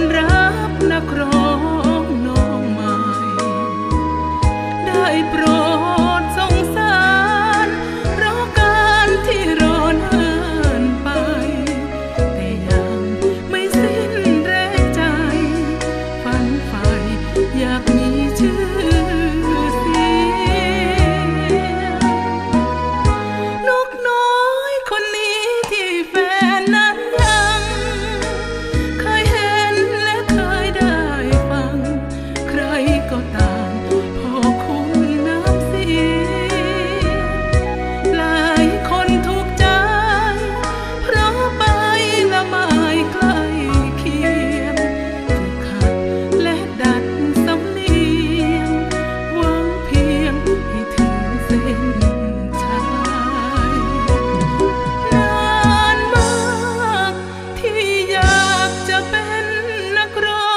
នរាប់នៅក្រ เป็นนักร้อ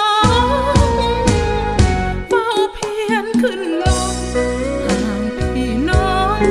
งเฝ้าเพียนขึ้นลงห่างพี่น้อง